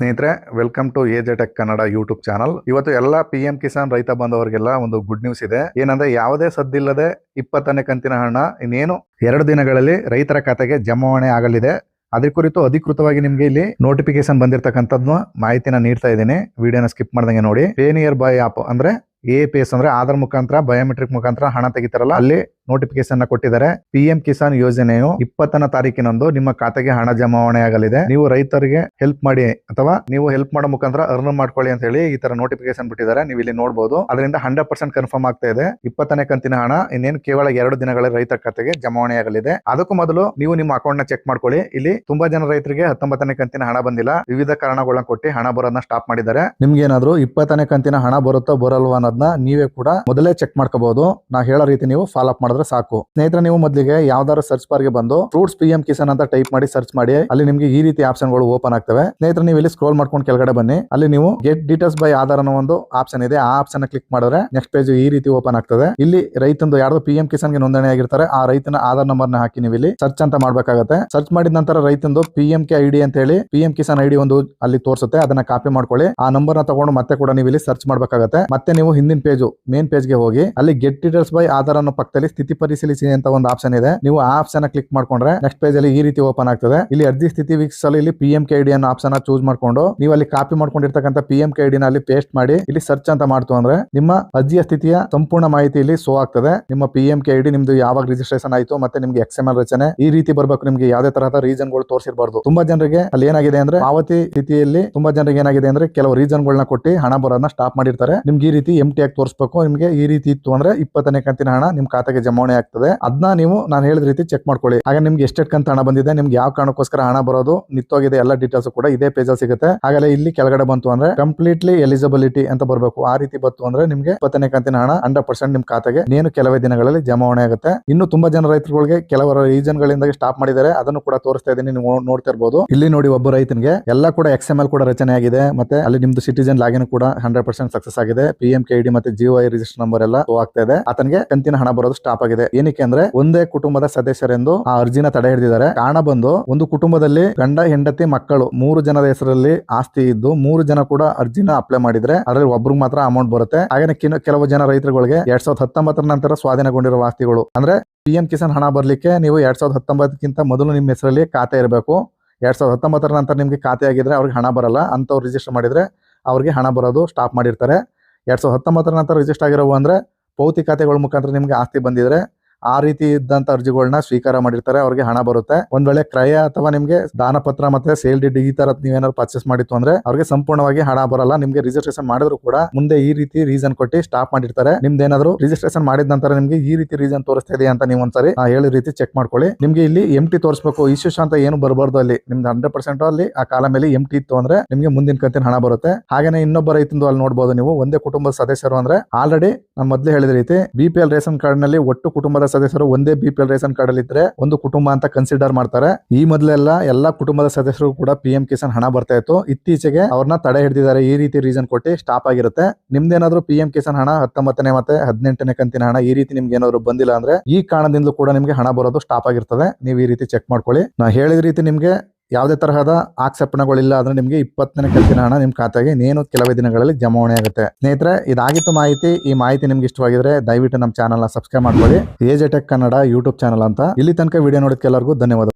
ಸ್ನೇಹಿತರೆ welcome to AJ tech Kannada YouTube channel ಇವತ್ತು ಎಲ್ಲ ಪಿ ಎಂ ಕಿಸಾನ್ ರೈತ ಬಂದವರಿಗೆಲ್ಲ ಒಂದು ಗುಡ್ ನ್ಯೂಸ್ ಇದೆ. ಏನಂದ್ರೆ, ಯಾವುದೇ ಸದ್ದಿಲ್ಲದೆ ಇಪ್ಪತ್ತನೇ ಕಂತಿನ ಹಣ ಇನ್ನೇನು ಎರಡು ದಿನಗಳಲ್ಲಿ ರೈತರ ಖಾತೆಗೆ ಜಮಾವಣೆ ಆಗಲಿದೆ. ಅದ್ರ ಕುರಿತು ಅಧಿಕೃತವಾಗಿ ನಿಮ್ಗೆ ಇಲ್ಲಿ ನೋಟಿಫಿಕೇಶನ್ ಬಂದಿರತಕ್ಕಂಥದ್ದು ಮಾಹಿತಿನ ನೀಡ್ತಾ ಇದ್ದೀನಿ. ವಿಡಿಯೋನ ಸ್ಕಿಪ್ ಮಾಡ್ದಂಗೆ ನೋಡಿ. ಪೇ ನಿಯರ್ ಬೈ ಆಪ್ ಅಂದ್ರೆ ಎ ಪಿ ಎಸ್ ಅಂದ್ರೆ ಆಧಾರ್ ಮುಖಾಂತರ, ಬಯೋಮೆಟ್ರಿಕ್ ಮುಖಾಂತರ ಹಣ ತೆಗಿತಾರಲ್ಲ, ಅಲ್ಲಿ ನೋಟಿಫಿಕೇಶನ್ ಕೊಟ್ಟಿದ್ದಾರೆ. ಪಿ ಎಂ ಕಿಸಾನ್ ಯೋಜನೆಯು ಇಪ್ಪತ್ತನೇ ತಾರೀಕಿನಂದು ನಿಮ್ಮ ಖಾತೆಗೆ ಹಣ ಜಮಾವಣೆ ಆಗಲಿದೆ. ನೀವು ರೈತರಿಗೆ ಹೆಲ್ಪ್ ಮಾಡಿ ಅಥವಾ ನೀವು ಹೆಲ್ಪ್ ಮಾಡೋ ಮುಖಾಂತರ ಅರ್ನ್ ಮಾಡ್ಕೊಳ್ಳಿ ಅಂತ ಹೇಳಿ ಈ ತರ ನೋಟಿಫಿಕೇಶನ್ ಬಿಟ್ಟಿದ್ದಾರೆ. ನೀವು ಇಲ್ಲಿ ನೋಡಬಹುದು ಅದರಿಂದ ಹಂಡ್ರೆಡ್ ಪರ್ಸೆಂಟ್ ಕನ್ಫರ್ಮ್ ಆಗ್ತಾ ಇದೆ. ಇಪ್ಪತ್ತನೇ ಕಂತಿನ ಹಣ ಇನ್ನೇನು ಕೇವಲ ಎರಡು ದಿನಗಳಲ್ಲಿ ರೈತರ ಖಾತೆಗೆ ಜಮಾವಣೆ ಆಗಲಿದೆ. ಅದಕ್ಕೂ ಮೊದಲು ನೀವು ನಿಮ್ಮ ಅಕೌಂಟ್ನ ಚೆಕ್ ಮಾಡ್ಕೊಳ್ಳಿ. ಇಲ್ಲಿ ತುಂಬಾ ಜನ ರೈತರಿಗೆ ಹತ್ತೊಂಬತ್ತನೇ ಕಂತಿನ ಹಣ ಬಂದಿಲ್ಲ. ವಿವಿಧ ಕಾರಣಗಳನ್ನ ಕೊಟ್ಟು ಹಣ ಬರೋದನ್ನ ಸ್ಟಾಪ್ ಮಾಡಿದ್ದಾರೆ. ನಿಮ್ಗೆ ಏನಾದ್ರು ಇಪ್ಪತ್ತನೇ ಕಂತಿನ ಹಣ ಬರುತ್ತೋ ಬರಲ್ವಾ ಅನ್ನೋದನ್ನ ನೀವೇ ಕೂಡ ಮೊದಲೇ ಚೆಕ್ ಮಾಡ್ಕೋಬಹುದು ನಾ ಹೇಳೋ ರೀತಿ ನೀವು ಫಾಲೋ ಅಪ್ ಮಾಡಿದ್ರೆ ಸಾಕು. ಸ್ನೇಹಿತರೆ, ನೀವು ಮೊದಲಿಗೆ ಯಾವ್ದಾದ್ರು ಸರ್ಚ್ ಬಾರ್ಗೆ ಬಂದು ಫ್ರೂಟ್ಸ್ ಪಿ ಎಂ ಕಿಸಾನ್ ಅಂತ ಟೈಪ್ ಮಾಡಿ ಸರ್ಚ್ ಮಾಡಿ. ಅಲ್ಲಿ ನಿಮಗೆ ಈ ರೀತಿ ಆಪ್ಷನ್ಗಳು ಓಪನ್ ಆಗ್ತವೆ. ಸ್ನೇಹಿತರೆ, ನೀವು ಇಲ್ಲಿ ಸ್ಕ್ರೋಲ್ ಮಾಡ್ಕೊಂಡು ಕೆಳಗಡೆ ಬನ್ನಿ. ಅಲ್ಲಿ ನೀವು ಗೆಟ್ ಡೀಟೇಲ್ಸ್ ಬೈ ಆಧಾರ್ ಅನ್ನೋ ಒಂದು ಆಪ್ಷನ್ ಇದೆ. ಆ ಆಪ್ಷನ್ ಕ್ಲಿಕ್ ಮಾಡಿದ್ರೆ ನೆಕ್ಸ್ಟ್ ಪೇಜ್ ಈ ರೀತಿ ಓಪನ್ ಆಗ್ತದೆ. ಇಲ್ಲಿ ರೈತಂದು ಯಾರ್ದು ಪಿ ಎಂ ಕಿಸಾನ್ಗೆ ನೋಂದಣಿ ಆಗಿರ್ತಾರೆ. ಆ ರೈತನ ಆಧಾರ್ ನಂಬರ್ನ ಹಾಕಿ ನೀವು ಇಲ್ಲಿ ಸರ್ಚ್ ಅಂತ ಮಾಡ್ಬೇಕಾಗತ್ತೆ. ಸರ್ಚ್ ಮಾಡಿದ ನಂತರ ರೈತಂದು ಪಿ ಎಂ ಕೆ ಐಡಿ ಅಂತ ಹೇಳಿ ಪಿ ಎಂ ಕಿಸಾನ್ ಐಡಿ ಒಂದು ಅಲ್ಲಿ ತೋರಿಸುತ್ತೆ. ಅದನ್ನ ಕಾಪಿ ಮಾಡ್ಕೊಳ್ಳಿ. ಆ ನಂಬರ್ನ ತಗೊಂಡು ಮತ್ತೆ ಕೂಡ ನೀವು ಇಲ್ಲಿ ಸರ್ಚ್ ಮಾಡ್ಬೇಕಾಗತ್ತೆ. ಮತ್ತೆ ನೀವು ಹಿಂದಿನ ಪೇಜು ಮೇನ್ ಪೇಜ್ಗೆ ಹೋಗಿ, ಅಲ್ಲಿ ಗೆಟ್ ಡೀಟೇಲ್ಸ್ ಬೈ ಆಧಾರ್ ಅನ್ನೋ ಪಕ್ಕದಲ್ಲಿ ಸ್ಥಿತಿ ಪರಿಶೀಲಿಸಿ ಅಂತ ಒಂದು ಆಪ್ಷನ್ ಇದೆ. ನೀವು ಆ ಆಪ್ಷನ್ ಕ್ಲಿಕ್ ಮಾಡ್ಕೊಂಡ್ರೆ ನೆಕ್ಸ್ಟ್ ಪೇಜ್ ಅಲ್ಲಿ ಈ ರೀತಿ ಓಪನ್ ಆಗ್ತದೆ. ಇಲ್ಲಿ ಅರ್ಜಿ ಸ್ಥಿತಿ ವೀಕ್ಷಿಸಲು ಇಲ್ಲಿ ಪಿ ಎಂ ಕೆ ಅನ್ನೋ ಆಪ್ಷನ್ ಚೂಸ್ ಮಾಡ್ಕೊಂಡು, ನೀವು ಅಲ್ಲಿ ಕಾಪಿ ಮಾಡ್ಕೊಂಡಿರ್ತಕ್ಕಂಥ ಪಿ ಎಂ ಕೆ ಐಡಿನ ಅಲ್ಲಿ ಪೇಸ್ಟ್ ಮಾಡಿ, ಇಲ್ಲಿ ಸರ್ಚ್ ಅಂತ ಮಾಡ್ತು ಅಂದ್ರೆ ನಿಮ್ಮ ಅರ್ಜಿಯ ಸ್ಥಿತಿಯ ಸಂಪೂರ್ಣ ಮಾಹಿತಿ ಇಲ್ಲಿ ಶೋ ಆಗ್ತದೆ. ನಿಮ್ಮ ಪಿ ಎಂ ಕೆ ಐಡಿ ನಿಮ್ದು ಯಾವಾಗ ರಿಜಿಸ್ಟ್ರೇಷನ್ ಆಯ್ತು ಮತ್ತೆ ನಿಮ್ಗೆ ಎಕ್ಸ್ ಎಂ ಎಲ್ ರಚನೆ ಈ ರೀತಿ ಬರ್ಬೇಕು, ನಿಮ್ಗೆ ಯಾವುದೇ ತರಹದ ರೀಸನ್ಗಳು ತೋರಿಸಿರಬಾರ್ದು. ತುಂಬಾ ಜನರಿಗೆ ಅಲ್ಲಿ ಏನಾಗಿದೆ ಅಂದ್ರೆ ಪಾವತಿ ಸ್ಥಿತಿಯಲ್ಲಿ ತುಂಬಾ ಜನರಿಗೆ ಏನಾಗಿದೆ ಅಂದ್ರೆ ಕೆಲವು ರೀಸನ್ ಗಳನ್ನ ಕೊಟ್ಟು ಹಣ ಬರೋದನ್ನ ಸ್ಟಾಪ್ ಮಾಡಿರ್ತಾರೆ. ನಿಮ್ಗೆ ಈ ರೀತಿ ಎಂ ಆಗಿ ತೋರಿಸಬೇಕು. ನಿಮಗೆ ಈ ರೀತಿ ಇತ್ತು ಅಂದ್ರೆ ಇಪ್ಪತ್ತನೇ ಕಂತಿನ ಹಣ ನಿಮ್ ಖಾತೆಗೆ ಜಮಾವಣೆ ಆಗ್ತದೆ. ಅದನ್ನ ನೀವು ನಾನು ಹೇಳಿದ ರೀತಿ ಚೆಕ್ ಮಾಡ್ಕೊಳ್ಳಿ. ಹಾಗೆ ನಿಮ್ಗೆ ಎಷ್ಟೆಷ್ಟು ಕಂತ ಹಣ ಬಂದಿದೆ, ನಿಮ್ಗೆ ಯಾವ ಕಾರಣಕ್ಕೋಸ್ಕರ ಹಣ ಬರೋದು ನಿತ್ತೋಗಿದೆ ಎಲ್ಲ ಡೀಟೇಲ್ಸ್ ಕೂಡ ಇದೇ ಪೇಜ್ ಸಿಗುತ್ತೆ. ಹಾಗಲೇ ಇಲ್ಲಿ ಕೆಳಗಡೆ ಬಂತು ಅಂದ್ರೆ ಕಂಪ್ಲೀಟ್ಲಿ ಎಲಿಜಿಬಿಲಿಟಿ ಅಂತ ಬರಬೇಕು. ಆ ರೀತಿ ಬಂತು ಅಂದ್ರೆ ನಿಮ್ಗೆ ಇಪ್ಪತ್ತನೇ ಕಂತಿನ ಹಣ ಹಂಡ್ರೆಡ್ ಪರ್ಸೆಂಟ್ ನಿಮ್ ಖಾತೆಗೆ ನೇನು ಕೆಲವೇ ದಿನಗಳಲ್ಲಿ ಜಮಾವಣೆ ಆಗುತ್ತೆ. ಇನ್ನು ತುಂಬಾ ಜನ ರೈತರುಗಳಿಗೆ ಕೆಲವರ ರೀಸನ್ ಗಳಿಂದ ಸ್ಟಾಪ್ ಮಾಡಿದ್ದಾರೆ. ಅದನ್ನು ಕೂಡ ತೋರಿಸ್ತಾ ಇದ್ದೀನಿ, ನೀವು ನೋಡ್ತಾ ಇರಬಹುದು ಇಲ್ಲಿ ನೋಡಿ ಒಬ್ಬ ರೈತನಿಗೆ ಎಲ್ಲ ಕೂಡ ಎಕ್ಸ್ ಕೂಡ ರಚನೆ ಆಗಿದೆ. ಮತ್ತೆ ಅಲ್ಲಿ ನಿಮ್ದು ಸಿಟಿಜನ್ ಲಾಗಿನ್ ಕೂಡ ಹಂಡ್ರೆಡ್ ಪರ್ಸೆಂಟ್ ಸಕ್ಸಸ್ ಆಗಿದೆ. ಪಿ ಐಡಿ ಮತ್ತೆ G O I register number ಎಲ್ಲ ಆಗ್ತಾ ಇದೆ. ಆತನಿಗೆ ಕಂತಿನ ಹಣ ಬರೋದು ಸ್ಟಾಪ್ ಆಗಿದೆ. ಏನಕ್ಕೆ ಅಂದ್ರೆ ಒಂದೇ ಕುಟುಂಬದ ಸದಸ್ಯರೆಂದು ಆ ಅರ್ಜಿನ ತಡೆ ಹಿಡಿದಿದ್ದಾರೆ. ಕಾರಣ ಬಂದು ಒಂದು ಕುಟುಂಬದಲ್ಲಿ ಗಂಡ, ಹೆಂಡತಿ, ಮಕ್ಕಳು ಮೂರು ಜನದ ಹೆಸರಲ್ಲಿ ಆಸ್ತಿ ಇದ್ದು ಮೂರು ಜನ ಕೂಡ ಅರ್ಜಿನ ಅಪ್ಲೈ ಮಾಡಿದ್ರೆ ಅದರಲ್ಲಿ ಒಬ್ರಿಗೆ ಮಾತ್ರ ಅಮೌಂಟ್ ಬರುತ್ತೆ. ಹಾಗೆ ಕೆಲವು ಜನ ರೈತರುಗಳಿಗೆ ಎರಡ್ ಸಾವಿರದ ಹತ್ತೊಂಬತ್ತರ ನಂತರ ಸ್ವಾಧೀನಗೊಂಡಿರುವ ಆಸ್ತಿಗಳು. ಅಂದ್ರೆ ಪಿಎಂ ಕಿಸಾನ್ ಹಣ ಬರ್ಲಿಕ್ಕೆ ನೀವು ಎರಡ್ ಸಾವಿರದ ಹತ್ತೊಂಬತ್ತಕ್ಕಿಂತ ಮೊದಲು ನಿಮ್ಮ ಹೆಸರಲ್ಲಿ ಖಾತೆ ಇರಬೇಕು. ಎರಡ್ ಸಾವಿರದ ಹತ್ತೊಂಬತ್ತರ ನಂತರ ನಿಮ್ಗೆ ಖಾತೆ ಆಗಿದ್ರೆ ಅವ್ರಿಗೆ ಹಣ ಬರಲ್ಲ. ಅಂತವ್ರು ರಿಜಿಸ್ಟರ್ ಮಾಡಿದ್ರೆ ಅವ್ರಿಗೆ ಹಣ ಬರೋದು ಸ್ಟಾಪ್ ಮಾಡಿರ್ತಾರೆ. ಎರಡ್ ಸಾವಿರದ ಹತ್ತೊಂಬತ್ತರ ನಂತರ ರಿಜಿಸ್ಟರ್ ಆಗಿರೋವು ಅಂದರೆ ಪೌತಿ ಖಾತೆಗಳ ಮುಖಾಂತರ ನಿಮಗೆ ಆಸ್ತಿ ಬಂದಿದ್ರೆ ಆ ರೀತಿ ಇದ್ದಂತ ಅರ್ಜಿಗಳನ್ನ ಸ್ವೀಕಾರ ಮಾಡಿರ್ತಾರೆ, ಅವ್ರಿಗೆ ಹಣ ಬರುತ್ತೆ. ಒಂದ್ ವೇಳೆ ಕ್ರಯ ಅಥವಾ ನಿಮ್ಗೆ ದಾನ ಪತ್ರ ಮತ್ತೆ ಸೇಲ್ ಡಿಡ್ ಈ ತರ ನೀವೇನಾದ್ರು ಪರ್ಚೇಸ್ ಮಾಡಿತ್ತು ಅಂದ್ರೆ ಅವ್ರಿಗೆ ಸಂಪೂರ್ಣವಾಗಿ ಹಣ ಬರಲ್ಲ. ನಿಮ್ಗೆ ರಿಜಿಸ್ಟ್ರೇಷನ್ ಮಾಡಿದ್ರು ಕೂಡ ಮುಂದೆ ಈ ರೀತಿ ರೀಸನ್ ಕೊಟ್ಟು ಸ್ಟಾಪ್ ಮಾಡಿರ್ತಾರೆ. ನಿಮ್ದು ಏನಾದ್ರು ರಿಜಿಸ್ಟ್ರೇಷನ್ ಮಾಡಿದ ನಂತರ ನಿಮ್ಗೆ ಈ ರೀತಿ ರೀಸನ್ ತೋರಿಸ್ತಾ ಇದೆ ಅಂತ ನೀವು ಒಂದ್ಸರಿ, ಆ ಹೇಳಿ ರೀತಿ ಚೆಕ್ ಮಾಡ್ಕೊಳ್ಳಿ. ನಿಮ್ಗೆ ಇಲ್ಲಿ ಎಂ ಟಿ ತೋರಿಸಬೇಕು. ಇಶ್ಯೂಸ್ ಅಂತ ಏನು ಬರಬಾರ್ದು ಅಲ್ಲಿ. ನಿಮ್ದು ಹಂಡ್ರೆಡ್ ಪರ್ಸೆಂಟ್ ಅಲ್ಲಿ ಆ ಕಾಲ ಮೇಲೆ ಎಂ ಟಿ ಇತ್ತು ಅಂದ್ರೆ ನಿಮ್ಗೆ ಮುಂದಿನ ಕಂತಿನ ಹಣ ಬರುತ್ತೆ. ಹಾಗೇನೆ ಇನ್ನೊಬ್ಬ ರೈತಂದು ಅಲ್ಲಿ ನೋಡಬಹುದು ನೀವು, ಒಂದೇ ಕುಟುಂಬದ ಸದಸ್ಯರು ಅಂದ್ರೆ ಆಲ್ರೆಡಿ ನಾನು ಮೊದಲೇ ಹೇಳಿದ ರೀತಿ ಬಿಪಿಎಲ್ ರೇಷನ್ ಕಾರ್ಡ್ನಲ್ಲಿ ಒಟ್ಟು ಕುಟುಂಬದ ಸದಸ್ಯರು ಒಂದೇ B P L ration card ಅಲ್ಲಿ ಇದ್ರೆ ಒಂದು ಕುಟುಂಬ ಅಂತ ಕನ್ಸಿಡರ್ ಮಾಡ್ತಾರೆ. ಈ ಮೊದಲೆಲ್ಲ ಎಲ್ಲಾ ಕುಟುಂಬದ ಸದಸ್ಯರು ಕೂಡ ಪಿ ಎಂ ಕಿಸಾನ್ ಹಣ ಬರ್ತಾ ಇತ್ತು. ಇತ್ತೀಚೆಗೆ ಅವ್ರನ್ನ ತಡೆ ಹಿಡಿದಿದ್ದಾರೆ. ಈ ರೀತಿ ರೀಸನ್ ಕೊಟ್ಟು ಸ್ಟಾಪ್ ಆಗಿರುತ್ತೆ. ನಿಮ್ದೇನಾದ್ರೂ ಪಿ ಎಂ ಕಿಸಾನ್ ಹಣ ಹತ್ತೊಂಬತ್ತನೇ ಮತ್ತೆ ಹದಿನೆಂಟನೇ ಕಂತಿನ ಹಣ ಈ ರೀತಿ ನಿಮ್ಗೆ ಏನಾದ್ರು ಬಂದಿಲ್ಲ ಅಂದ್ರೆ ಈ ಕಾರಣದಿಂದಲೂ ಕೂಡ ನಿಮ್ಗೆ ಹಣ ಬರೋದು ಸ್ಟಾಪ್ ಆಗಿರ್ತದೆ. ನೀವು ಈ ರೀತಿ ಚೆಕ್ ಮಾಡ್ಕೊಳ್ಳಿ. ನಾ ಹೇಳಿದ ರೀತಿ ನಿಮ್ಗೆ ಯಾವುದೇ ತರಹದ ಆಕ್ಷೇಪಣೆಗಳಿಲ್ಲ ಅಂದ್ರೆ ನಿಮಗೆ ಇಪ್ಪತ್ತನೇ ಕಂತಿನ ಹಣ ನಿಮ್ಮ ಖಾತೆಗೆ ಇನ್ನೇನು ಕೆಲವೇ ದಿನಗಳಲ್ಲಿ ಜಮಾವಣೆ ಆಗುತ್ತೆ. ಸ್ನೇಹಿತರೆ, ಇದಾಗಿತ್ತು ಮಾಹಿತಿ. ಈ ಮಾಹಿತಿ ನಿಮ್ಗೆ ಇಷ್ಟವಾಗಿದ್ರೆ ದಯವಿಟ್ಟು ನಮ್ಮ ಚಾನಲ್ನ ಸಬ್ಸ್ಕ್ರೈಬ್ ಮಾಡ್ಕೊಳ್ಳಿ. ಏಜೆಟೆಕ್ ಕನ್ನಡ ಯೂಟ್ಯೂಬ್ ಚಾನಲ್ ಅಂತ. ಇಲ್ಲಿ ತನಕ ವಿಡಿಯೋ ನೋಡಿದ ಎಲ್ಲರಿಗೂ ಧನ್ಯವಾದ.